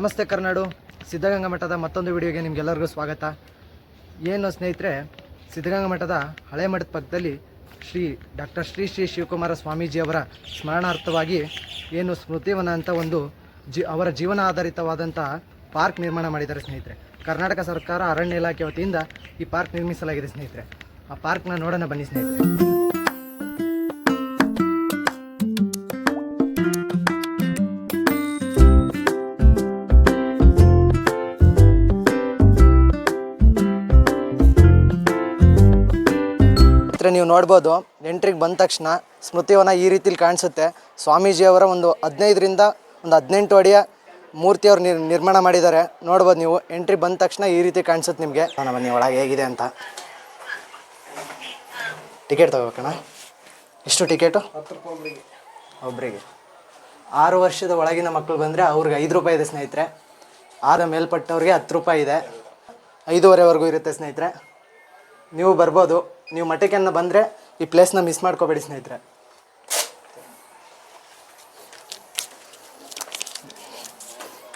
ನಮಸ್ತೆ ಕರ್ನಾಡು. ಸಿದ್ಧಗಂಗಾ ಮಠದ ಮತ್ತೊಂದು ವಿಡಿಯೋಗೆ ನಿಮಗೆಲ್ಲರಿಗೂ ಸ್ವಾಗತ. ಏನು ಸ್ನೇಹಿತರೆ, ಸಿದ್ಧಗಂಗಾ ಮಠದ ಹಳೆ ಮಠದ ಪಕ್ಕದಲ್ಲಿ ಶ್ರೀ ಡಾಕ್ಟರ್ ಶ್ರೀ ಶ್ರೀ ಶಿವಕುಮಾರ ಸ್ವಾಮೀಜಿಯವರ ಸ್ಮರಣಾರ್ಥವಾಗಿ ಏನು ಸ್ಮೃತಿವನ ಅಂತ ಒಂದು ಜಿ, ಅವರ ಜೀವನ ಆಧಾರಿತವಾದಂಥ ಪಾರ್ಕ್ ನಿರ್ಮಾಣ ಮಾಡಿದ್ದಾರೆ ಸ್ನೇಹಿತರೆ. ಕರ್ನಾಟಕ ಸರ್ಕಾರ ಅರಣ್ಯ ಇಲಾಖೆ ವತಿಯಿಂದ ಈ ಪಾರ್ಕ್ ನಿರ್ಮಿಸಲಾಗಿದೆ ಸ್ನೇಹಿತರೆ. ಆ ಪಾರ್ಕ್ನ ನೋಡೋಣ ಬನ್ನಿ ಸ್ನೇಹಿತರೆ. ನೋಡ್ಬೋದು. ಎಂಟ್ರಿಗೆ ಬಂದ ತಕ್ಷಣ ಸ್ಮೃತಿವನ ಈ ರೀತಿಲಿ ಕಾಣಿಸುತ್ತೆ. ಸ್ವಾಮೀಜಿಯವರ ಒಂದು ಹದಿನೈದರಿಂದ ಒಂದು ಹದಿನೆಂಟು ಅಡಿಯ ಮೂರ್ತಿಯವರು ನಿರ್, ನಿರ್ಮಾಣ ಮಾಡಿದ್ದಾರೆ. ನೋಡ್ಬೋದು ನೀವು, ಎಂಟ್ರಿ ಬಂದ ತಕ್ಷಣ ಈ ರೀತಿ ಕಾಣಿಸುತ್ತೆ ನಿಮಗೆ. ನಾನು ಬನ್ನಿ, ಒಳಗೆ ಹೇಗಿದೆ ಅಂತ. ಟಿಕೆಟ್ ತಗೋಬೇಕಣ್ಣ. ಎಷ್ಟು ಟಿಕೆಟು? ಒಬ್ಬರಿಗೆ ಆರು ವರ್ಷದ ಒಳಗಿನ ಮಕ್ಕಳು ಬಂದರೆ ಅವ್ರಿಗೆ ಐದು ರೂಪಾಯಿ ಇದೆ ಸ್ನೇಹಿತರೆ. ಆದ ಮೇಲ್ಪಟ್ಟವ್ರಿಗೆ ಹತ್ತು ರೂಪಾಯಿ ಇದೆ. ಐದೂವರೆವರೆಗೂ ಇರುತ್ತೆ ಸ್ನೇಹಿತರೆ. ನೀವು ಬರ್ಬೋದು. ನೀವು ಮಠಕ್ಕೆ ಬಂದರೆ ಈ ಪ್ಲೇಸ್ನ ಮಿಸ್ ಮಾಡ್ಕೋಬೇಡಿ ಸ್ನೇಹಿತರೆ.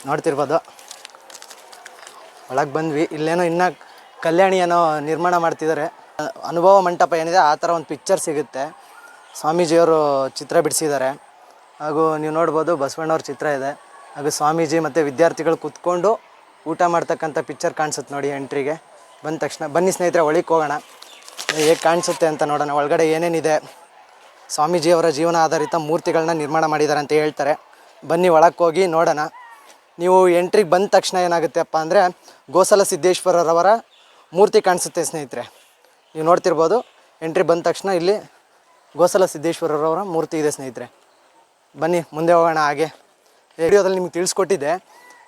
ನೋಡ್ತಿರ್ಬೋದು. ಒಳಗೆ ಬಂದ್ವಿ. ಇಲ್ಲೇನೋ ಇನ್ನೂ ಕಲ್ಯಾಣಿ ಏನೋ ನಿರ್ಮಾಣ ಮಾಡ್ತಿದ್ದಾರೆ ಅನುಭವ ಮಂಟಪ ಏನಿದೆ ಆ ಥರ ಒಂದು ಪಿಕ್ಚರ್ ಸಿಗುತ್ತೆ. ಸ್ವಾಮೀಜಿಯವರು ಚಿತ್ರ ಬಿಡಿಸಿದ್ದಾರೆ. ಹಾಗೂ ನೀವು ನೋಡ್ಬೋದು ಬಸವಣ್ಣವ್ರ ಚಿತ್ರ ಇದೆ. ಹಾಗೂ ಸ್ವಾಮೀಜಿ ಮತ್ತು ವಿದ್ಯಾರ್ಥಿಗಳು ಕೂತ್ಕೊಂಡು ಊಟ ಮಾಡ್ತಕ್ಕಂಥ ಪಿಕ್ಚರ್ ಕಾಣಿಸುತ್ತೆ ನೋಡಿ ಎಂಟ್ರಿಗೆ ಬಂದ ತಕ್ಷಣ ಬನ್ನಿ ಸ್ನೇಹಿತರೆ, ಒಳಗೆ ಹೋಗೋಣ. ಹೇಗೆ ಕಾಣಿಸುತ್ತೆ ಅಂತ ನೋಡೋಣ. ಒಳಗಡೆ ಏನೇನಿದೆ? ಸ್ವಾಮೀಜಿಯವರ ಜೀವನ ಆಧಾರಿತ ಮೂರ್ತಿಗಳನ್ನ ನಿರ್ಮಾಣ ಮಾಡಿದ್ದಾರೆ ಅಂತ ಹೇಳ್ತಾರೆ. ಬನ್ನಿ ಒಳಕ್ಕೆ ಹೋಗಿ ನೋಡೋಣ. ನೀವು ಎಂಟ್ರಿಗೆ ಬಂದ ತಕ್ಷಣ ಏನಾಗುತ್ತೆಪ್ಪ ಅಂದರೆ, ಗೋಸಲ ಸಿದ್ದೇಶ್ವರರವರ ಮೂರ್ತಿ ಕಾಣಿಸುತ್ತೆ ಸ್ನೇಹಿತರೆ. ನೀವು ನೋಡ್ತಿರ್ಬೋದು, ಎಂಟ್ರಿ ಬಂದ ತಕ್ಷಣ ಇಲ್ಲಿ ಗೋಸಲ ಸಿದ್ದೇಶ್ವರರವರ ಮೂರ್ತಿ ಇದೆ ಸ್ನೇಹಿತರೆ. ಬನ್ನಿ, ಮುಂದೆ ಹೋಗೋಣ ಹಾಗೆ. ರೇಡಿಯೋದಲ್ಲಿ ನಿಮ್ಗೆ ತಿಳಿಸ್ಕೊಟ್ಟಿದ್ದೆ.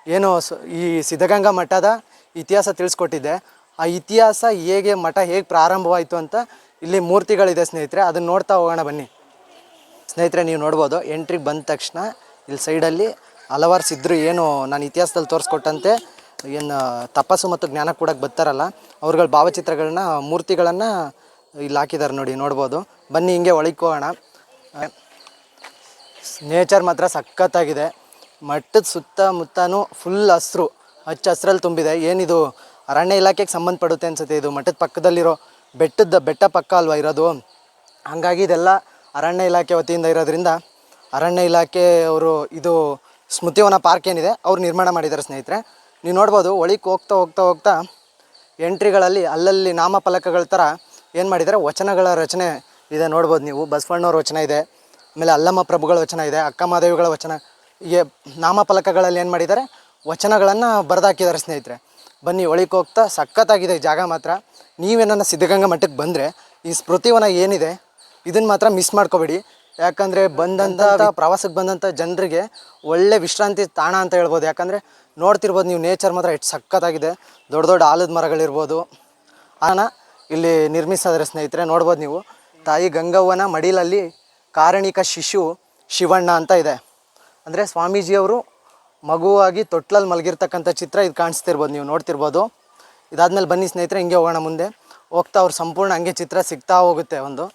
ಏನು ಈ ಸಿದ್ಧಗಂಗಾ ಮಠದ ಇತಿಹಾಸ ತಿಳಿಸ್ಕೊಟ್ಟಿದ್ದೆ. ಆ ಇತಿಹಾಸ ಹೇಗೆ ಮಠ ಹೇಗೆ ಪ್ರಾರಂಭವಾಯಿತು ಅಂತ ಇಲ್ಲಿ ಮೂರ್ತಿಗಳಿದೆ ಸ್ನೇಹಿತರೆ. ಅದನ್ನು ನೋಡ್ತಾ ಹೋಗೋಣ ಬನ್ನಿ. ಸ್ನೇಹಿತರೆ, ನೀವು ನೋಡ್ಬೋದು, ಎಂಟ್ರಿಗೆ ಬಂದ ತಕ್ಷಣ ಇಲ್ಲಿ ಸೈಡಲ್ಲಿ ಹಲವಾರು ಸಿದ್ಧರು ಏನು ನಾನು ಇತಿಹಾಸದಲ್ಲಿ ತೋರಿಸ್ಕೊಟ್ಟಂತೆ. ಏನು ತಪಸ್ಸು ಮತ್ತು ಜ್ಞಾನ ಕೂಡಕ್ಕೆ ಬರ್ತಾರಲ್ಲ, ಅವ್ರುಗಳ ಭಾವಚಿತ್ರಗಳನ್ನ, ಮೂರ್ತಿಗಳನ್ನು ಇಲ್ಲಿ ಹಾಕಿದ್ದಾರೆ ನೋಡಿ, ನೋಡ್ಬೋದು. ಬನ್ನಿ, ಹಿಂಗೆ ಹೋಗೋಣ. ನೇಚರ್ ಮಾತ್ರ ಸಖತ್ತಾಗಿದೆ. ಮಠದ ಸುತ್ತಮುತ್ತನೂ ಫುಲ್ ಹಸ್ರು, ಹಚ್ಚ ಹಸ್ರಲ್ಲಿ ತುಂಬಿದೆ. ಏನಿದು ಅರಣ್ಯ ಇಲಾಖೆಗೆ ಸಂಬಂಧಪಡುತ್ತೆ ಅನ್ಸುತ್ತೆ. ಇದು ಮಠದ ಪಕ್ಕದಲ್ಲಿರೋ ಬೆಟ್ಟದ ಬೆಟ್ಟ ಪಕ್ಕ ಅಲ್ವಾ ಇರೋದು? ಹಾಗಾಗಿ ಇದೆಲ್ಲ ಅರಣ್ಯ ಇಲಾಖೆ ವತಿಯಿಂದ ಇರೋದ್ರಿಂದ ಅರಣ್ಯ ಇಲಾಖೆ ಅವರು ಇದು ಸ್ಮೃತಿವನ ಪಾರ್ಕ್ ಏನಿದೆ, ಅವ್ರು ನಿರ್ಮಾಣ ಮಾಡಿದ್ದಾರೆ ಸ್ನೇಹಿತರೆ. ನೀವು ನೋಡ್ಬೋದು ಒಳಕ್ಕೆ ಹೋಗ್ತಾ ಹೋಗ್ತಾ ಹೋಗ್ತಾ ಎಂಟ್ರಿಗಳಲ್ಲಿ ಅಲ್ಲಲ್ಲಿ ನಾಮಫಲಕಗಳ ಥರ ಏನು ಮಾಡಿದ್ದಾರೆ, ವಚನಗಳ ರಚನೆ ಇದೆ ನೋಡ್ಬೋದು ನೀವು. ಬಸವಣ್ಣವ್ರ ವಚನ ಇದೆ, ಆಮೇಲೆ ಅಲ್ಲಮ್ಮ ಪ್ರಭುಗಳ ವಚನ ಇದೆ, ಅಕ್ಕ ಮಾದೇವಿಗಳ ವಚನ. ಹೀಗೆ ನಾಮಫಲಕಗಳಲ್ಲಿ ಏನು ಮಾಡಿದ್ದಾರೆ, ವಚನಗಳನ್ನು ಬರೆದಾಕಿದ್ದಾರೆ ಸ್ನೇಹಿತರೆ. ಬನ್ನಿ ಒಳಗೆ ಹೋಗ್ತಾ ಸಖತ್ತಾಗಿದೆ ಈ ಜಾಗ ಮಾತ್ರ. ನೀವೇನನ್ನು ಸಿದ್ಧಗಂಗಾ ಮಠಕ್ಕೆ ಬಂದರೆ ಈ ಸ್ಮೃತಿವನ ಏನಿದೆ ಇದನ್ನು ಮಾತ್ರ ಮಿಸ್ ಮಾಡ್ಕೋಬೇಡಿ. ಯಾಕಂದರೆ ಬಂದಂಥ ಪ್ರವಾಸಕ್ಕೆ ಬಂದಂಥ ಜನರಿಗೆ ಒಳ್ಳೆ ವಿಶ್ರಾಂತಿ ತಾಣ ಅಂತ ಹೇಳ್ಬೋದು. ಯಾಕಂದರೆ ನೋಡ್ತಿರ್ಬೋದು ನೀವು ನೇಚರ್ ಮಾತ್ರ ಎಷ್ಟು ಸಖತ್ತಾಗಿದೆ. ದೊಡ್ಡ ದೊಡ್ಡ ಆಲದ ಮರಗಳಿರ್ಬೋದು. ಆನ ಇಲ್ಲಿ ನಿರ್ಮಿಸಿದ್ರೆ ಸ್ನೇಹಿತರೆ ನೋಡ್ಬೋದು ನೀವು. ತಾಯಿ ಗಂಗವ್ವನ ಮಡಿಲಲ್ಲಿ ಕಾರಣಿಕ ಶಿಶು ಶಿವಣ್ಣ ಅಂತ ಇದೆ. ಅಂದರೆ ಸ್ವಾಮೀಜಿಯವರು ಮಗುವಾಗಿ ತೊಟ್ಲಲ್ಲಿ ಮಲಗಿರ್ತಕ್ಕಂಥ ಚಿತ್ರ ಇದು ಕಾಣಿಸ್ತಿರ್ಬೋದು, ನೀವು ನೋಡ್ತಿರ್ಬೋದು. ಇದಾದ್ಮೇಲೆ ಬನ್ನಿ ಸ್ನೇಹಿತರೆ, ಹಿಂಗೆ ಹೋಗೋಣ ಮುಂದೆ. ಹೋಗ್ತಾ ಅವ್ರು ಸಂಪೂರ್ಣ ಹಂಗೆ ಚಿತ್ರ ಸಿಗ್ತಾ ಹೋಗುತ್ತೆ ಒಂದು.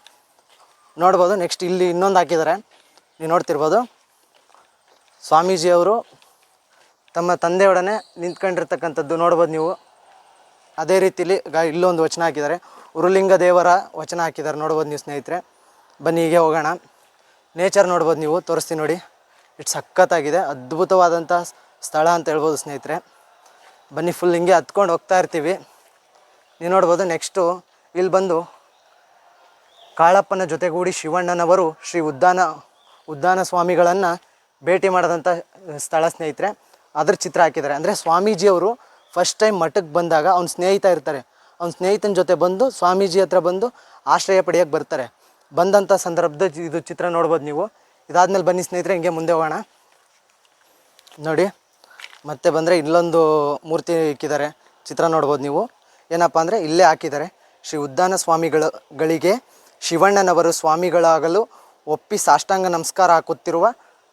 ನೋಡ್ಬೋದು ನೆಕ್ಸ್ಟ್ ಇಲ್ಲಿ ಇನ್ನೊಂದು ಹಾಕಿದ್ದಾರೆ. ನೀವು ನೋಡ್ತಿರ್ಬೋದು. ಸ್ವಾಮೀಜಿಯವರು ತಮ್ಮ ತಂದೆಯೊಡನೆ ನಿಂತ್ಕೊಂಡಿರ್ತಕ್ಕಂಥದ್ದು ನೋಡ್ಬೋದು ನೀವು. ಅದೇ ರೀತಿಲಿ ಗ, ಇಲ್ಲೊಂದು ವಚನ ಹಾಕಿದ್ದಾರೆ. ಉರುಲಿಂಗ ದೇವರ ವಚನ ಹಾಕಿದ್ದಾರೆ ನೋಡ್ಬೋದು ನೀವು ಸ್ನೇಹಿತರೆ. ಬನ್ನಿ, ಹೀಗೆ ಹೋಗೋಣ. ನೇಚರ್ ನೋಡ್ಬೋದು ನೀವು, ತೋರಿಸ್ತೀನಿ ನೋಡಿ. ಇಟ್ಟು ಸಖತ್ತಾಗಿದೆ ಅದ್ಭುತವಾದಂಥ ಸ್ಥಳ ಅಂತ ಹೇಳ್ಬೋದು ಸ್ನೇಹಿತರೆ. ಬನ್ನಿ ಫುಲ್ ಹಿಂಗೆ ಹತ್ಕೊಂಡು ಹೋಗ್ತಾ ಇರ್ತೀವಿ. ನೀವು ನೋಡ್ಬೋದು ನೆಕ್ಸ್ಟು ಇಲ್ಲಿ ಬಂದು ಕಾಳಪ್ಪನ ಜೊತೆಗೂಡಿ ಶಿವಣ್ಣನವರು ಶ್ರೀ ಉದ್ದಾನ ಉದ್ದಾನ ಸ್ವಾಮಿಗಳನ್ನು ಭೇಟಿ ಮಾಡಿದಂಥ ಸ್ಥಳ ಸ್ನೇಹಿತರೆ. ಅದ್ರ ಚಿತ್ರ ಹಾಕಿದ್ದಾರೆ. ಅಂದರೆ ಸ್ವಾಮೀಜಿಯವರು ಫಸ್ಟ್ ಟೈಮ್ ಮಠಕ್ಕೆ ಬಂದಾಗ ಅವ್ನ ಸ್ನೇಹಿತ ಇರ್ತಾರೆ. ಅವ್ನ ಸ್ನೇಹಿತನ ಜೊತೆ ಬಂದು ಸ್ವಾಮೀಜಿ ಹತ್ರ ಬಂದು ಆಶ್ರಯ ಪಡೆಯೋಕ್ಕೆ ಬರ್ತಾರೆ. ಬಂದಂಥ ಸಂದರ್ಭದ ಇದು ಚಿತ್ರ ನೋಡ್ಬೋದು ನೀವು. ಇದಾದ್ಮೇಲೆ ಬನ್ನಿ ಸ್ನೇಹಿತರೆ, ಹಿಂಗೆ ಮುಂದೆ ಹೋಗೋಣ. ನೋಡಿ, ಮತ್ತೆ ಬಂದರೆ ಇಲ್ಲೊಂದು ಮೂರ್ತಿ ಇಕ್ಕಿದ್ದಾರೆ. ಚಿತ್ರ ನೋಡ್ಬೋದು ನೀವು. ಏನಪ್ಪ ಅಂದರೆ, ಇಲ್ಲೇ ಹಾಕಿದ್ದಾರೆ. ಶ್ರೀ ಉದ್ದಾನ ಸ್ವಾಮಿಗಳ ಗಳಿಗೆ ಶಿವಣ್ಣನವರು ಸ್ವಾಮಿಗಳಾಗಲು ಒಪ್ಪಿ ಸಾಷ್ಟಾಂಗ ನಮಸ್ಕಾರ ಹಾಕುತ್ತಿರುವ,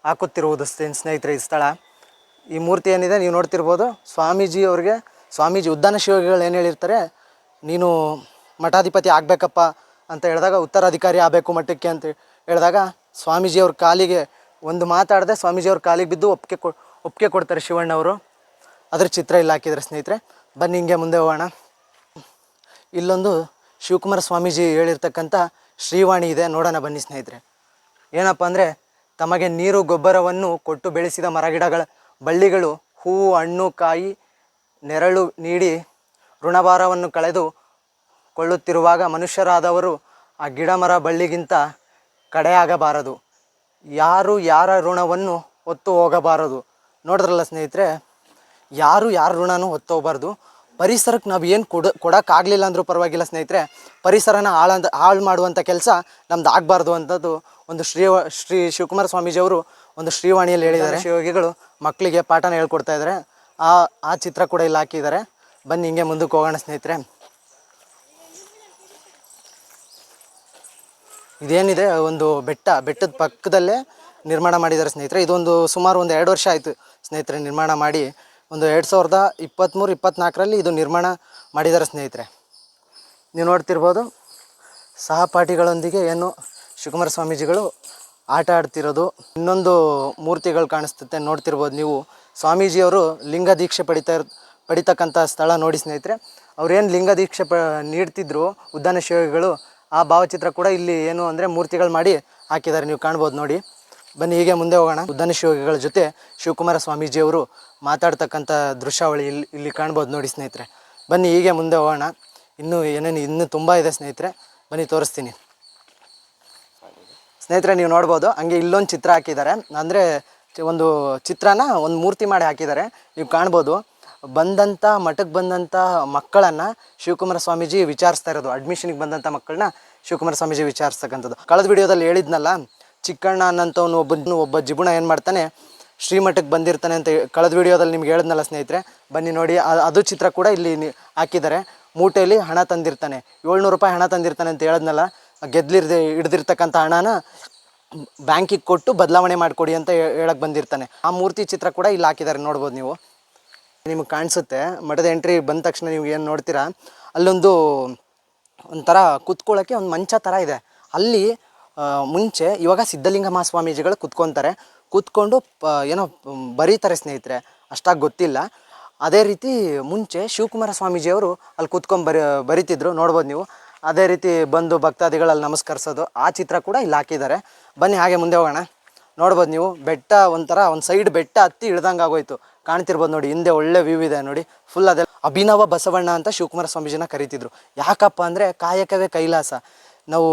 ಹಾಕುತ್ತಿರುವುದು ಸ್ನೇ- ಸ್ನೇಹಿತರೆ ಈ ಸ್ಥಳ. ಈ ಮೂರ್ತಿ ಏನಿದೆ, ನೀವು ನೋಡ್ತಿರ್ಬೋದು. ಸ್ವಾಮೀಜಿ ಅವ್ರಿಗೆ, ಸ್ವಾಮೀಜಿ ಉದ್ದಾನ ಶಿವಗಳು ಏನು ಹೇಳಿರ್ತಾರೆ, ನೀನು ಮಠಾಧಿಪತಿ ಆಗಬೇಕಪ್ಪ ಅಂತ ಹೇಳಿದಾಗ, ಉತ್ತರಾಧಿಕಾರಿ ಆಗಬೇಕು ಮಠಕ್ಕೆ ಅಂತ ಹೇಳಿದಾಗ ಸ್ವಾಮೀಜಿಯವ್ರ ಕಾಲಿಗೆ ಒಂದು ಮಾತಾಡದೆ ಸ್ವಾಮೀಜಿಯವ್ರ ಕಾಲಿಗೆ ಬಿದ್ದು ಒಪ್ಪಿಗೆ ಕೊ ಒಪ್ಪಿಗೆ ಕೊಡ್ತಾರೆ ಶಿವಣ್ಣವರು. ಅದ್ರ ಚಿತ್ರ ಇಲ್ಲಿ ಹಾಕಿದ್ದಾರೆ ಸ್ನೇಹಿತರೆ. ಬನ್ನಿ ಹಿಂಗೆ ಮುಂದೆ ಹೋಗೋಣ. ಇಲ್ಲೊಂದು ಶಿವಕುಮಾರ ಸ್ವಾಮೀಜಿ ಹೇಳಿರ್ತಕ್ಕಂಥ ಶ್ರೀವಾಣಿ ಇದೆ. ನೋಡೋಣ ಬನ್ನಿ ಸ್ನೇಹಿತರೆ. ಏನಪ್ಪ ಅಂದರೆ ತಮಗೆ ನೀರು, ಗೊಬ್ಬರವನ್ನು ಕೊಟ್ಟು ಬೆಳೆಸಿದ ಮರಗಿಡಗಳ ಬಳ್ಳಿಗಳು ಹೂವು, ಹಣ್ಣು, ಕಾಯಿ, ನೆರಳು ನೀಡಿ ಋಣಭಾರವನ್ನು ಕಳೆದು ಕೊಳ್ಳುತ್ತಿರುವಾಗ ಮನುಷ್ಯರಾದವರು ಆ ಗಿಡ ಮರ ಬಳ್ಳಿಗಿಂತ ಕಡೆಯಾಗಬಾರದು. ಯಾರು ಯಾರ ಋಣವನ್ನು ಹೊತ್ತು ಹೋಗಬಾರದು. ನೋಡಿದ್ರಲ್ಲ ಸ್ನೇಹಿತರೆ, ಯಾರು ಯಾರ ಋಣನೂ ಹೊತ್ತು ಹೋಗಬಾರ್ದು. ಪರಿಸರಕ್ಕೆ ನಾವು ಏನು ಕೊಡ, ಕೊಡೋಕ್ಕಾಗಲಿಲ್ಲ ಅಂದರೂ ಪರವಾಗಿಲ್ಲ ಸ್ನೇಹಿತರೆ, ಪರಿಸರನ ಹಾಳಂದ ಹಾಳು ಮಾಡುವಂಥ ಕೆಲಸ ನಮ್ದು ಆಗಬಾರ್ದು ಅಂಥದ್ದು ಒಂದು ಶ್ರೀ ಶ್ರೀ ಶಿವಕುಮಾರ ಸ್ವಾಮೀಜಿಯವರು ಒಂದು ಶ್ರೀವಾಣಿಯಲ್ಲಿ ಹೇಳಿದ್ದಾರೆ. ಶಿವಯೋಗಿಗಳು ಮಕ್ಕಳಿಗೆ ಪಾಠನ ಹೇಳ್ಕೊಡ್ತಾ ಇದ್ದಾರೆ. ಆ ಆ ಚಿತ್ರ ಕೂಡ ಇಲ್ಲಿ ಹಾಕಿದ್ದಾರೆ. ಬನ್ನಿ, ಹಿಂಗೆ ಮುಂದಕ್ಕೆ ಹೋಗೋಣ ಸ್ನೇಹಿತರೆ. ಇದೇನಿದೆ, ಒಂದು ಬೆಟ್ಟ, ಬೆಟ್ಟದ ಪಕ್ಕದಲ್ಲೇ ನಿರ್ಮಾಣ ಮಾಡಿದ್ದಾರೆ ಸ್ನೇಹಿತರೆ. ಇದೊಂದು ಸುಮಾರು ಒಂದು ಎರಡು ವರ್ಷ ಆಯಿತು ಸ್ನೇಹಿತರೆ ನಿರ್ಮಾಣ ಮಾಡಿ. ಒಂದು ಎರಡು ಸಾವಿರದ ಇಪ್ಪತ್ತ್ಮೂರು ಇಪ್ಪತ್ತ್ನಾಲ್ಕರಲ್ಲಿ ಇದು ನಿರ್ಮಾಣ ಮಾಡಿದ್ದಾರೆ ಸ್ನೇಹಿತರೆ. ನೀವು ನೋಡ್ತಿರ್ಬೋದು, ಸಹಪಾಠಿಗಳೊಂದಿಗೆ ಏನು ಶಿವಕುಮಾರ ಸ್ವಾಮೀಜಿಗಳು ಆಟ ಆಡ್ತಿರೋದು, ಇನ್ನೊಂದು ಮೂರ್ತಿಗಳು ಕಾಣಿಸ್ತತೆ ನೋಡ್ತಿರ್ಬೋದು ನೀವು. ಸ್ವಾಮೀಜಿಯವರು ಲಿಂಗ ದೀಕ್ಷೆ ಪಡಿತಾ ಇರ್, ಪಡಿತಕ್ಕಂಥ ಸ್ಥಳ ನೋಡಿ ಸ್ನೇಹಿತರೆ. ಅವ್ರೇನು ಲಿಂಗ ದೀಕ್ಷೆ ಪ, ನೀಡ್ತಿದ್ರು ಉದ್ದಾನ ಶಿವಗಳು ಆ ಭಾವಚಿತ್ರ ಕೂಡ ಇಲ್ಲಿ ಏನು ಅಂದರೆ ಮೂರ್ತಿಗಳು ಮಾಡಿ ಹಾಕಿದ್ದಾರೆ. ನೀವು ಕಾಣ್ಬೋದು ನೋಡಿ. ಬನ್ನಿ, ಹೀಗೆ ಮುಂದೆ ಹೋಗೋಣ. ಉದ್ದಾನ ಶಿವಗಳ ಜೊತೆ ಶಿವಕುಮಾರ ಸ್ವಾಮೀಜಿಯವರು ಮಾತಾಡ್ತಕ್ಕಂಥ ದೃಶ್ಯಾವಳಿ ಇಲ್ಲಿ ಇಲ್ಲಿ ಕಾಣ್ಬೋದು ನೋಡಿ ಸ್ನೇಹಿತರೆ. ಬನ್ನಿ, ಹೀಗೆ ಮುಂದೆ ಹೋಗೋಣ. ಇನ್ನೂ ಏನೇನು, ಇನ್ನೂ ತುಂಬ ಇದೆ ಸ್ನೇಹಿತರೆ. ಬನ್ನಿ, ತೋರಿಸ್ತೀನಿ. ಸ್ನೇಹಿತರೆ, ನೀವು ನೋಡ್ಬೋದು, ಹಂಗೆ ಇಲ್ಲೊಂದು ಚಿತ್ರ ಹಾಕಿದ್ದಾರೆ. ಅಂದರೆ ಒಂದು ಚಿತ್ರನ ಒಂದು ಮೂರ್ತಿ ಮಾಡಿ ಹಾಕಿದ್ದಾರೆ. ನೀವು ಕಾಣ್ಬೋದು. ಬಂದಂಥ ಮಠಕ್ಕೆ ಬಂದಂಥ ಮಕ್ಕಳನ್ನು ಶಿವಕುಮಾರ ಸ್ವಾಮೀಜಿ ವಿಚಾರಿಸ್ತಾ ಇರೋದು. ಅಡ್ಮಿಷನ್ಗೆ ಬಂದಂಥ ಮಕ್ಕಳನ್ನ ಶಿವಕುಮಾರ ಸ್ವಾಮೀಜಿ ವಿಚಾರಿಸ್ತಕ್ಕಂಥದ್ದು. ಕಳೆದ ವಿಡಿಯೋದಲ್ಲಿ ಹೇಳಿದ್ನಲ್ಲ, ಚಿಕ್ಕಣ್ಣ ಅನ್ನಂಥವ್ನು ಒಬ್ಬ ಒಬ್ಬ ಜಿಬುಣ ಏನು ಮಾಡ್ತಾನೆ ಶ್ರೀಮಠಕ್ಕೆ ಬಂದಿರ್ತಾನೆ ಅಂತ ಕಳೆದ ವಿಡಿಯೋದಲ್ಲಿ ನಿಮ್ಗೆ ಹೇಳಿದ್ನಲ್ಲ ಸ್ನೇಹಿತರೆ, ಬನ್ನಿ ನೋಡಿ ಅದು ಚಿತ್ರ ಕೂಡ ಇಲ್ಲಿ ಹಾಕಿದ್ದಾರೆ. ಮೂಟೆಯಲ್ಲಿ ಹಣ ತಂದಿರ್ತಾನೆ. ಏಳ್ನೂರು ರೂಪಾಯಿ ಹಣ ತಂದಿರ್ತಾನೆ ಅಂತ ಹೇಳಿದ್ನಲ್ಲ, ಗೆದ್ಲಿರ್ದೆ, ಹಿಡ್ದಿರ್ತಕ್ಕಂಥ ಹಣನ ಬ್ಯಾಂಕಿಗೆ ಕೊಟ್ಟು ಬದಲಾವಣೆ ಮಾಡಿಕೊಡಿ ಅಂತ ಹೇಳಕ್ಕೆ ಬಂದಿರ್ತಾನೆ. ಆ ಮೂರ್ತಿ ಚಿತ್ರ ಕೂಡ ಇಲ್ಲಿ ಹಾಕಿದ್ದಾರೆ, ನೋಡ್ಬೋದು ನೀವು. ನಿಮಗೆ ಕಾಣಿಸುತ್ತೆ. ಮಠದ ಎಂಟ್ರಿ ಬಂದ ತಕ್ಷಣ ನೀವು ಏನು ನೋಡ್ತೀರಾ, ಅಲ್ಲೊಂದು ಒಂಥರ ಕುತ್ಕೊಳ್ಳೋಕ್ಕೆ ಒಂದು ಮಂಚ ಥರ ಇದೆ. ಅಲ್ಲಿ ಮುಂಚೆ ಇವಾಗ ಸಿದ್ಧಲಿಂಗ ಮಹಾಸ್ವಾಮೀಜಿಗಳು ಕುತ್ಕೊತಾರೆ. ಕೂತ್ಕೊಂಡು ಪ ಏನೋ ಬರೀತಾರೆ ಸ್ನೇಹಿತರೆ, ಅಷ್ಟಾಗಿ ಗೊತ್ತಿಲ್ಲ. ಅದೇ ರೀತಿ ಮುಂಚೆ ಶಿವಕುಮಾರ ಸ್ವಾಮೀಜಿಯವರು ಅಲ್ಲಿ ಕೂತ್ಕೊಂಡು ಬರಿ, ಬರಿತಿದ್ರು, ನೋಡ್ಬೋದು ನೀವು. ಅದೇ ರೀತಿ ಬಂದು ಭಕ್ತಾದಿಗಳಲ್ಲಿ ನಮಸ್ಕರಿಸೋದು, ಆ ಚಿತ್ರ ಕೂಡ ಇಲ್ಲಿ ಹಾಕಿದ್ದಾರೆ. ಬನ್ನಿ ಹಾಗೆ ಮುಂದೆ ಹೋಗೋಣ. ನೋಡ್ಬೋದು ನೀವು, ಬೆಟ್ಟ ಒಂಥರ ಒಂದು ಸೈಡ್ ಬೆಟ್ಟ ಹತ್ತಿ ಇಳ್ದಂಗೆ ಆಗೋಯ್ತು ಕಾಣ್ತಿರ್ಬೋದು ನೋಡಿ, ಹಿಂದೆ ಒಳ್ಳೆ ವ್ಯೂ ಇದೆ ನೋಡಿ. ಫುಲ್ ಅದೇ ಅಭಿನವ ಬಸವಣ್ಣ ಅಂತ ಶಿವಕುಮಾರ ಸ್ವಾಮೀಜಿನ ಕರಿತಿದ್ರು. ಯಾಕಪ್ಪ ಅಂದರೆ ಕಾಯಕವೇ ಕೈಲಾಸ. ನಾವು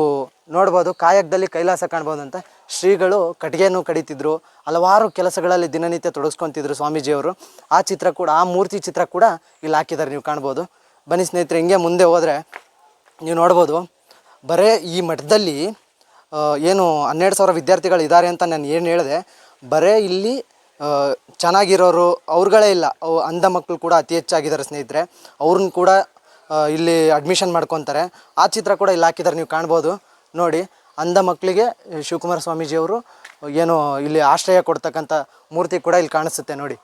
ನೋಡ್ಬೋದು ಕಾಯಕದಲ್ಲಿ ಕೈಲಾಸ ಕಾಣ್ಬೋದು ಅಂತ ಶ್ರೀಗಳು ಕಟ್ಟಿಗೆಯನ್ನು ಕಡಿತಿದ್ರು. ಹಲವಾರು ಕೆಲಸಗಳಲ್ಲಿ ದಿನನಿತ್ಯ ತೊಡಗಿಸ್ಕೊತಿದ್ರು ಸ್ವಾಮೀಜಿಯವರು. ಆ ಚಿತ್ರ ಕೂಡ, ಆ ಮೂರ್ತಿ ಚಿತ್ರ ಕೂಡ ಇಲ್ಲಿ ಹಾಕಿದ್ದಾರೆ ನೀವು ಕಾಣ್ಬೋದು. ಬನ್ನಿ ಸ್ನೇಹಿತರೆ, ಹಿಂಗೆ ಮುಂದೆ ಹೋದರೆ ನೀವು ನೋಡ್ಬೋದು, ಬರೇ ಈ ಮಠದಲ್ಲಿ ಏನು ಹನ್ನೆರಡು ಸಾವಿರ ವಿದ್ಯಾರ್ಥಿಗಳು ಇದ್ದಾರೆ ಅಂತ ನಾನು ಏನು ಹೇಳಿದೆ, ಬರೇ ಇಲ್ಲಿ ಚೆನ್ನಾಗಿರೋರು ಅವ್ರುಗಳೇ ಇಲ್ಲ. ಅಂಧ ಮಕ್ಕಳು ಕೂಡ ಅತಿ ಹೆಚ್ಚಾಗಿದ್ದಾರೆ ಸ್ನೇಹಿತರೆ. ಅವ್ರನ್ನ ಕೂಡ ಇಲ್ಲಿ ಅಡ್ಮಿಷನ್ ಮಾಡ್ಕೊತಾರೆ. ಆ ಚಿತ್ರ ಕೂಡ ಇಲ್ಲಿ ಹಾಕಿದ್ದಾರೆ, ನೀವು ಕಾಣ್ಬೋದು. ನೋಡಿ, ಅಂಧ ಮಕ್ಕಳಿಗೆ ಶಿವಕುಮಾರ ಸ್ವಾಮೀಜಿಯವರು ಏನು ಇಲ್ಲಿ ಆಶ್ರಯ ಕೊಡ್ತಕ್ಕಂಥ ಮೂರ್ತಿ ಕೂಡ ಇಲ್ಲಿ ಕಾಣಿಸುತ್ತೆ. ನೋಡಿ,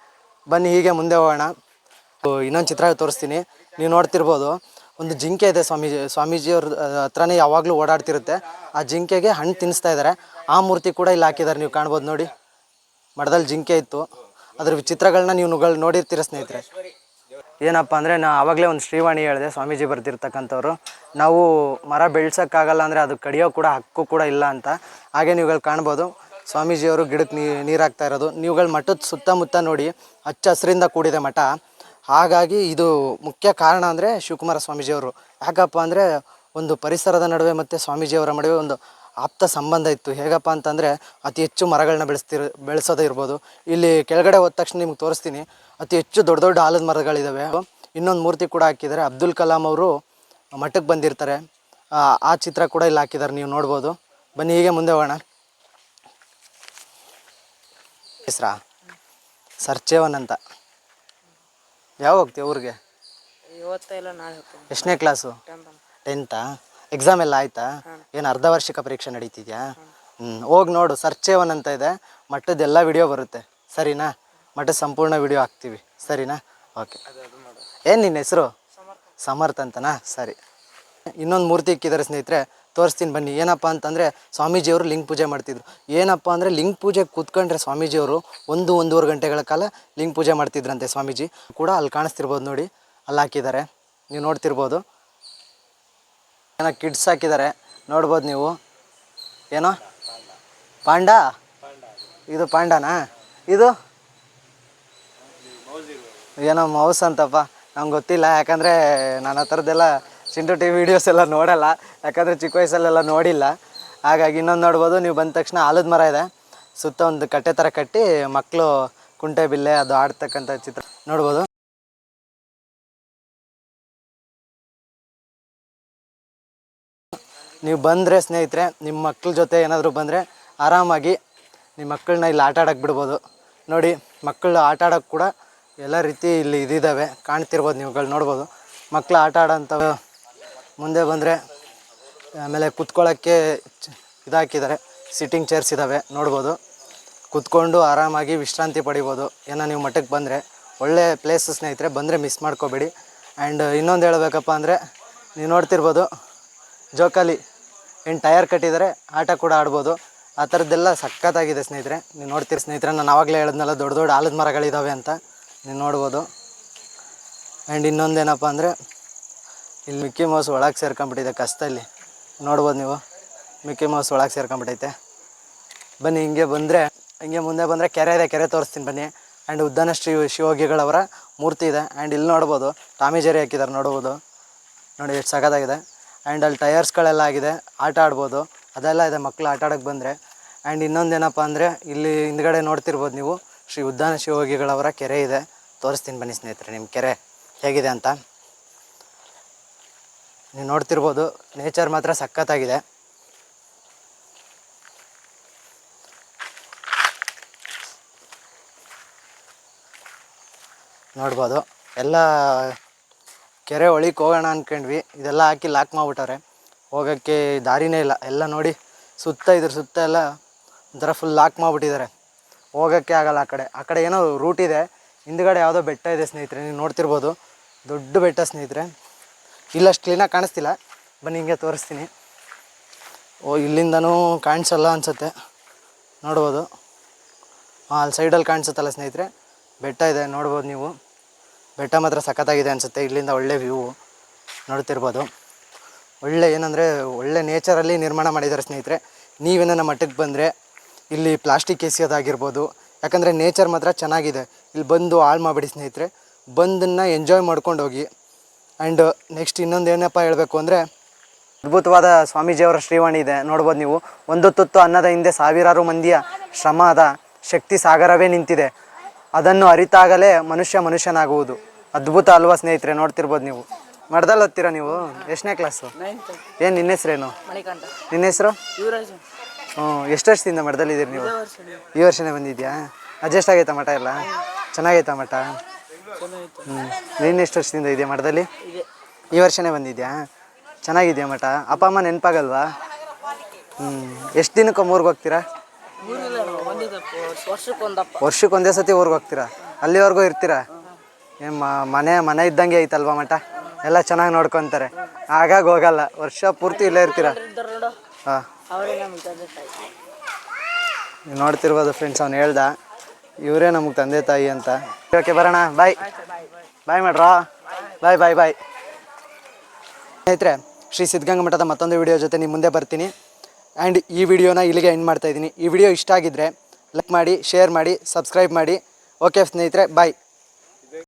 ಬನ್ನಿ, ಹೀಗೆ ಮುಂದೆ ಹೋಗೋಣ. ಇನ್ನೊಂದು ಚಿತ್ರ ತೋರಿಸ್ತೀನಿ. ನೀವು ನೋಡ್ತಿರ್ಬೋದು, ಒಂದು ಜಿಂಕೆ ಇದೆ ಸ್ವಾಮೀಜಿ, ಸ್ವಾಮೀಜಿಯವ್ರ ಹತ್ರನೇ ಯಾವಾಗಲೂ ಓಡಾಡ್ತಿರುತ್ತೆ. ಆ ಜಿಂಕೆಗೆ ಹಣ್ಣು ತಿನ್ನಿಸ್ತಾ ಇದ್ದಾರೆ. ಆ ಮೂರ್ತಿ ಕೂಡ ಇಲ್ಲಿ ಹಾಕಿದ್ದಾರೆ, ನೀವು ಕಾಣ್ಬೋದು. ನೋಡಿ. ಮಠದಲ್ಲಿ ಜಿಂಕೆ ಇತ್ತು. ಅದ್ರ ಚಿತ್ರಗಳನ್ನ ನೀವು ನುಗಳು ನೋಡಿರ್ತೀರ ಸ್ನೇಹಿತರೆ. ಏನಪ್ಪ ಅಂದರೆ ನಾ ಆವಾಗಲೇ ಒಂದು ಶ್ರೀವಾಣಿ ಹೇಳಿದೆ, ಸ್ವಾಮೀಜಿ ಬರ್ತಿರ್ತಕ್ಕಂಥವ್ರು ನಾವು ಮರ ಬೆಳ್ಸೋಕ್ಕಾಗಲ್ಲ ಅಂದರೆ ಅದು ಕಡಿಯೋ ಕೂಡ ಹಕ್ಕು ಕೂಡ ಇಲ್ಲ ಅಂತ. ಹಾಗೆ ನೀವುಗಳು ಕಾಣ್ಬೋದು. ಸ್ವಾಮೀಜಿಯವರು ಗಿಡಕ್ಕೆ ನೀರು ಹಾಕ್ತಾ ಇರೋದು. ನೀವುಗಳು ಮಠದ ಸುತ್ತಮುತ್ತ ನೋಡಿ ಹಚ್ಚ ಹಸಿರಿಂದ ಕೂಡಿದೆ ಮಠ. ಹಾಗಾಗಿ ಇದು ಮುಖ್ಯ ಕಾರಣ ಅಂದರೆ ಶಿವಕುಮಾರ ಸ್ವಾಮೀಜಿಯವರು. ಯಾಕಪ್ಪ ಅಂದರೆ ಒಂದು ಪರಿಸರದ ನಡುವೆ ಮತ್ತು ಸ್ವಾಮೀಜಿಯವರ ನಡುವೆ ಒಂದು ಆಪ್ತ ಸಂಬಂಧ ಇತ್ತು. ಹೇಗಪ್ಪ ಅಂತಂದರೆ ಅತಿ ಹೆಚ್ಚು ಮರಗಳನ್ನ ಬೆಳೆಸ್ತಿರ ಬೆಳೆಸೋದೇ ಇರ್ಬೋದು. ಇಲ್ಲಿ ಕೆಳಗಡೆ ಹೋದ ತಕ್ಷಣ ನಿಮ್ಗೆ ತೋರಿಸ್ತೀನಿ. ಅತಿ ಹೆಚ್ಚು ದೊಡ್ಡ ದೊಡ್ಡ ಆಲದ ಮರಗಳಿದ್ದಾವೆ ಇನ್ನೊಂದು ಮೂರ್ತಿ ಕೂಡ ಹಾಕಿದ್ದಾರೆ. ಅಬ್ದುಲ್ ಕಲಾಂ ಅವರು ಮಠಕ್ಕೆ ಬಂದಿರ್ತಾರೆ. ಆ ಚಿತ್ರ ಕೂಡ ಇಲ್ಲಿ ಹಾಕಿದ್ದಾರೆ. ನೀವು ನೋಡ್ಬೋದು. ಬನ್ನಿ ಹೀಗೆ ಮುಂದೆ ಹೋಗೋಣ. ಹೆಸ್ರಾ? ಸರ್ಚೇವನ್ ಅಂತ. ಯಾವ ಹೋಗ್ತೀವಿ ಊರಿಗೆ? ಎಷ್ಟನೇ ಕ್ಲಾಸು ಟೆಂತಾ ಎಕ್ಸಾಮ್ ಎಲ್ಲ ಆಯ್ತಾ? ಏನು ಅರ್ಧ ವಾರ್ಷಿಕ ಪರೀಕ್ಷೆ ನಡೀತಿದ್ಯಾ? ಹ್ಞೂ ಹೋಗಿ ನೋಡು ಸರ್ಚೇವನ್ ಅಂತ ಇದೆ. ಮಠದ್ದೆಲ್ಲ ಎಲ್ಲ ವಿಡಿಯೋ ಬರುತ್ತೆ. ಸರಿನಾ? ಮಠದ ಸಂಪೂರ್ಣ ವಿಡಿಯೋ ಹಾಕ್ತೀವಿ. ಸರಿನಾ? ಓಕೆ ಏನು ನಿನ್ನ ಹೆಸರು? ಸಮರ್ಥ. ಅಂತನಾ? ಸರಿ. ಇನ್ನೊಂದು ಮೂರ್ತಿ ಇಕ್ಕಿದ್ದಾರೆ ಸ್ನೇಹಿತರೆ ತೋರಿಸ್ತೀನಿ ಬನ್ನಿ. ಏನಪ್ಪ ಅಂತಂದರೆ ಸ್ವಾಮೀಜಿಯವರು ಲಿಂಗ ಪೂಜೆ ಮಾಡ್ತಿದ್ರು. ಏನಪ್ಪ ಅಂದರೆ ಲಿಂಗ ಪೂಜೆ ಕೂತ್ಕೊಂಡ್ರೆ ಸ್ವಾಮೀಜಿಯವರು ಒಂದು ಒಂದೂವರೆ ಗಂಟೆಗಳ ಕಾಲ ಲಿಂಗ ಪೂಜೆ ಮಾಡ್ತಿದ್ರಂತೆ ಸ್ವಾಮೀಜಿ. ಕೂಡ ಅಲ್ಲಿ ಕಾಣಿಸ್ತಿರ್ಬೋದು ನೋಡಿ. ಅಲ್ಲಿ ಹಾಕಿದ್ದಾರೆ. ನೀವು ನೋಡ್ತಿರ್ಬೋದು. ಏನೋ ಕಿಡ್ಸ್ ಹಾಕಿದ್ದಾರೆ. ನೋಡ್ಬೋದು ನೀವು. ಏನೋ? ಪಾಂಡ? ಇದು ಪಾಂಡನಾ? ಇದು? ಏನೋ ಮೌಸ್ ಅಂತಪ್ಪ. ನಂಗೆ ಗೊತ್ತಿಲ್ಲ. ಯಾಕಂದರೆ ನಾನು ಆ ಚಿಂಟು ಟಿ ವಿಡಿಯೋಸ್ ಎಲ್ಲ ನೋಡಲ್ಲ. ಯಾಕಂದರೆ ಚಿಕ್ಕ ವಯಸ್ಸಲ್ಲೆಲ್ಲ ನೋಡಿಲ್ಲ. ಹಾಗಾಗಿ ಇನ್ನೊಂದು ನೋಡ್ಬೋದು. ನೀವು ಬಂದ ತಕ್ಷಣ ಆಲದ ಮರ ಇದೆ. ಸುತ್ತ ಒಂದು ಕಟ್ಟೆ ಥರ ಕಟ್ಟಿ ಮಕ್ಕಳು ಕುಂಟೆ ಬಿಲ್ಲೆ ಅದು ಆಡ್ತಕ್ಕಂಥ ಚಿತ್ರ ನೋಡ್ಬೋದು. ನೀವು ಬಂದರೆ ಸ್ನೇಹಿತರೆ, ನಿಮ್ಮ ಮಕ್ಳ ಜೊತೆ ಏನಾದರೂ ಬಂದರೆ ಆರಾಮಾಗಿ ನಿಮ್ಮ ಮಕ್ಕಳನ್ನ ಇಲ್ಲಿ ಆಟ ಆಡೋಕ್ಕೆ ಬಿಡ್ಬೋದು. ನೋಡಿ, ಮಕ್ಕಳು ಆಟ ಆಡೋಕ್ಕೆ ಕೂಡ ಎಲ್ಲ ರೀತಿ ಇಲ್ಲಿ ಇದಿದ್ದಾವೆ ಕಾಣ್ತಿರ್ಬೋದು ನೀವುಗಳು ನೋಡ್ಬೋದು. ಮಕ್ಕಳು ಆಟ ಆಡೋಂಥವು ಮುಂದೆ ಬಂದರೆ ಆಮೇಲೆ ಕುತ್ಕೊಳ್ಳೋಕ್ಕೆ ಇದಾಕಿದ್ದಾರೆ ಸಿಟ್ಟಿಂಗ್ ಚೇರ್ಸ್ ಇದ್ದಾವೆ ನೋಡ್ಬೋದು. ಕುತ್ಕೊಂಡು ಆರಾಮಾಗಿ ವಿಶ್ರಾಂತಿ ಪಡಿಬೋದು. ಏನೋ ನೀವು ಮಠಕ್ಕೆ ಬಂದರೆ, ಒಳ್ಳೆ ಪ್ಲೇಸ್ ಸ್ನೇಹಿತರೆ, ಬಂದರೆ ಮಿಸ್ ಮಾಡ್ಕೋಬೇಡಿ. ಆ್ಯಂಡ್ ಇನ್ನೊಂದು ಹೇಳಬೇಕಪ್ಪ ಅಂದರೆ, ನೀವು ನೋಡ್ತಿರ್ಬೋದು, ಜೋಕಾಲಿ. ಏನು ಟಯರ್ ಕಟ್ಟಿದ್ದಾರೆ ಆಟ ಕೂಡ ಆಡ್ಬೋದು. ಆ ಥರದ್ದೆಲ್ಲ ಸಖತ್ತಾಗಿದೆ ಸ್ನೇಹಿತರೆ. ನೀವು ನೋಡ್ತೀರಿ ಸ್ನೇಹಿತರೆ, ನಾನು ಆವಾಗಲೇ ಹೇಳಿದ್ನಲ್ಲ, ದೊಡ್ಡ ದೊಡ್ಡ ಆಲದ ಮರಗಳಿದ್ದಾವೆ ಅಂತ ನೀವು ನೋಡ್ಬೋದು. ಆ್ಯಂಡ್ ಇನ್ನೊಂದೇನಪ್ಪ ಅಂದರೆ, ಇಲ್ಲಿ ಮಿಕ್ಕಿ ಮೌಸ್ ಒಳಗೆ ಸೇರ್ಕೊಂಬಿಟ್ಟಿದೆ ಕಸ್ತಲ್ಲಿ. ನೋಡ್ಬೋದು ನೀವು. ಮಿಕ್ಕಿ ಮೌಸ್ ಒಳಗೆ ಸೇರ್ಕೊಂಬಿಟ್ಟೈತೆ ಬನ್ನಿ, ಹಿಂಗೆ ಬಂದರೆ, ಹಿಂಗೆ ಮುಂದೆ ಬಂದರೆ ಕೆರೆ ಇದೆ, ಕೆರೆ ತೋರಿಸ್ತೀನಿ ಬನ್ನಿ. ಆ್ಯಂಡ್ ಉದ್ದನ ಶ್ರೀ, ಶಿವೋಗಿಗಳವರ ಮೂರ್ತಿ ಇದೆ. ಆ್ಯಂಡ್ ಇಲ್ಲಿ ನೋಡ್ಬೋದು, ಟಾಮಿ ಜೆರಿ ಹಾಕಿದ್ದಾರೆ ನೋಡ್ಬೋದು. ನೋಡಿ, ಎಷ್ಟು ಸಖತ್ತಾಗಿದೆ. ಆ್ಯಂಡ್ ಅಲ್ಲಿ ಟಯರ್ಸ್ಗಳೆಲ್ಲ ಆಗಿದೆ. ಆಟ ಆಡ್ಬೋದು. ಅದೆಲ್ಲ ಇದೆ ಮಕ್ಕಳು ಆಟ ಆಡೋಕ್ಕೆ ಬಂದರೆ ಆ್ಯಂಡ್ ಇನ್ನೊಂದೇನಪ್ಪ ಅಂದರೆ, ಇಲ್ಲಿ ಹಿಂದ್ಗಡೆ ನೋಡ್ತಿರ್ಬೋದು ನೀವು, ಶ್ರೀ ಉದ್ದಾನ ಶಿವಯೋಗಿಗಳವರ ಕೆರೆ ಇದೆ. ತೋರಿಸ್ತೀನಿ ಬನ್ನಿ ಸ್ನೇಹಿತರೆ ನಿಮ್ಮ ಕೆರೆ ಹೇಗಿದೆ ಅಂತ. ನೀವು ನೋಡ್ತಿರ್ಬೋದು ನೇಚರ್ ಮಾತ್ರ ಸಖತ್ತಾಗಿದೆ. ನೋಡ್ಬೋದು. ಎಲ್ಲ ಕೆರೆ ಹೊಳಿಗೆ ಹೋಗೋಣ ಅಂದ್ಕೊಂಡ್ವಿ ಇದೆಲ್ಲ ಹಾಕಿ ಲಾಕ್ ಮಾಡಿಬಿಟ್ಟವ್ರೆ. ಹೋಗೋಕ್ಕೆ ದಾರಿನೇ ಇಲ್ಲ. ಎಲ್ಲ ನೋಡಿ ಸುತ್ತ ಇದ್ರ ಸುತ್ತ ಎಲ್ಲ ಒಂಥರ ಫುಲ್ ಲಾಕ್ ಮಾಡಿಬಿಟ್ಟಿದ್ದಾರೆ ಹೋಗೋಕ್ಕೆ ಆಗಲ್ಲ ಆ ಕಡೆ. ಆ ಕಡೆ ಏನೋ ರೂಟ್ ಇದೆ. ಹಿಂದ್ಗಡೆ ಯಾವುದೋ ಬೆಟ್ಟ ಇದೆ ಸ್ನೇಹಿತರೆ, ನೀವು ನೋಡ್ತಿರ್ಬೋದು. ದೊಡ್ಡ ಬೆಟ್ಟ ಸ್ನೇಹಿತರೆ. ಇಲ್ಲಷ್ಟು ಕ್ಲೀನಾಗಿ ಕಾಣಿಸ್ತಿಲ್ಲ. ಬನ್ನಿ, ಹಿಂಗೆ ತೋರಿಸ್ತೀನಿ. ಓ, ಇಲ್ಲಿಂದನೂ ಕಾಣಿಸಲ್ಲ ಅನ್ಸುತ್ತೆ. ನೋಡ್ಬೋದು. ಅಲ್ಲಿ ಸೈಡಲ್ಲಿ ಕಾಣಿಸುತ್ತಲ್ಲ ಸ್ನೇಹಿತರೆ. ಬೆಟ್ಟ ಇದೆ, ನೋಡ್ಬೋದು ನೀವು. ಬೆಟ್ಟ ಮಾತ್ರ ಸಖತ್ತಾಗಿದೆ ಅನಿಸುತ್ತೆ. ಇಲ್ಲಿಂದ ಒಳ್ಳೆ ವ್ಯೂ ನೋಡ್ತಿರ್ಬೋದು. ಒಳ್ಳೆ ಏನಂದರೆ, ಒಳ್ಳೆ ನೇಚರಲ್ಲಿ ನಿರ್ಮಾಣ ಮಾಡಿದ್ದಾರೆ ಸ್ನೇಹಿತರೆ. ನೀವೇನ ಮಟ್ಟಕ್ಕೆ ಬಂದರೆ ಇಲ್ಲಿ ಪ್ಲಾಸ್ಟಿಕ್ ಎಸಿಯೋದಾಗಿರ್ಬೋದು. ಯಾಕಂದರೆ ನೇಚರ್ ಮಾತ್ರ ಚೆನ್ನಾಗಿದೆ. ಇಲ್ಲಿ ಬಂದು ಹಾಳು ಮಾಡಿಬಿಡಿ ಸ್ನೇಹಿತರೆ. ಬಂದನ್ನು ಎಂಜಾಯ್ ಮಾಡ್ಕೊಂಡು ಹೋಗಿ ಆ್ಯಂಡ್ ನೆಕ್ಸ್ಟ್ ಇನ್ನೊಂದು ಏನಪ್ಪ ಹೇಳಬೇಕು ಅಂದರೆ, ಅದ್ಭುತವಾದ ಸ್ವಾಮೀಜಿಯವರ ಶ್ರೀವಾಣಿ ಇದೆ. ನೋಡ್ಬೋದು ನೀವು. ಒಂದು ತುತ್ತು ಅನ್ನದ ಹಿಂದೆ ಸಾವಿರಾರು ಮಂದಿಯ ಶ್ರಮದ ಶಕ್ತಿ ಸಾಗರವೇ ನಿಂತಿದೆ. ಅದನ್ನು ಅರಿತಾಗಲೇ ಮನುಷ್ಯ ಮನುಷ್ಯನಾಗುವುದು. ಅದ್ಭುತ ಅಲ್ವಾ ಸ್ನೇಹಿತರೆ ನೋಡ್ತಿರ್ಬೋದು ನೀವು. ಮಠದಲ್ಲಿ ಓದ್ತೀರಾ ನೀವು? ಎಷ್ಟನೇ ಕ್ಲಾಸು ಏನು ನಿನ್ನ ಹೆಸ್ರೇನು? ನಿನ್ನ ಹೆಸರು? ಹ್ಞೂ ಎಷ್ಟು ವರ್ಷದಿಂದ ಮಠದಲ್ಲಿದ್ದೀರಿ ನೀವು? ಈ ವರ್ಷನೇ ಬಂದಿದ್ಯಾ? ಅಡ್ಜಸ್ಟ್ ಆಗೈತಾ ಮಠ ಎಲ್ಲ? ಚೆನ್ನಾಗೈತಾ ಮಠ? ಹ್ಞೂ ನೀನು ಎಷ್ಟು ವರ್ಷದಿಂದ ಇದೆಯಾ ಮಠದಲ್ಲಿ ಈ ವರ್ಷನೇ ಬಂದಿದ್ಯಾ? ಚೆನ್ನಾಗಿದೆಯಾ ಮಠ? ಅಪ್ಪ ಅಮ್ಮ ನೆನಪಾಗಲ್ವಾ? ಹ್ಞೂ ಎಷ್ಟು ದಿನಕ್ಕೆ ಊರಿಗೆ ಹೋಗ್ತೀರಾ? ವರ್ಷಕ್ಕೊಂದೇ ಸತಿ ಊರಿಗೆ ಹೋಗ್ತೀರಾ? ಅಲ್ಲಿವರೆಗೂ ಇರ್ತೀರಾ? ಏನು ಮನೆ ಮನೆ ಇದ್ದಂಗೆ ಐತಲ್ವ ಮಠ? ಎಲ್ಲ ಚೆನ್ನಾಗಿ ನೋಡ್ಕೊತಾರೆ. ಆಗಾಗ ಹೋಗಲ್ಲ. ವರ್ಷ ಪೂರ್ತಿ ಇಲ್ಲೇ ಇರ್ತೀರಾ? ಹಾಂ. ನೋಡ್ತಿರ್ಬೋದು ಫ್ರೆಂಡ್ಸ್ ಅವ್ನು ಹೇಳ್ದ. ಇವರೇ ನಮಗೆ ತಂದೆ ತಾಯಿ ಅಂತ. ಓಕೆ, ಬರೋಣ. ಬಾಯ್ ಬಾಯ್ ಮಾಡ್ರಾ. ಬಾಯ್ ಬಾಯ್ ಬಾಯ್ ಸ್ನೇಹಿತರೆ, ಶ್ರೀ ಸಿದ್ಧಗಂಗಾ ಮಠದ ಮತ್ತೊಂದು ವಿಡಿಯೋ ಜೊತೆ ನಿಮ್ಮ ಮುಂದೆ ಬರ್ತೀನಿ. ಆ್ಯಂಡ್ ಈ ವಿಡಿಯೋನ ಇಲ್ಲಿಗೆ ಎಂಡ್ ಮಾಡ್ತಾಯಿದ್ದೀನಿ ಈ ವಿಡಿಯೋ ಇಷ್ಟ ಆಗಿದ್ದರೆ ಲೈಕ್ ಮಾಡಿ ಶೇರ್ ಮಾಡಿ ಸಬ್ಸ್ಕ್ರೈಬ್ ಮಾಡಿ. ಓಕೆ ಸ್ನೇಹಿತರೆ ಬಾಯ್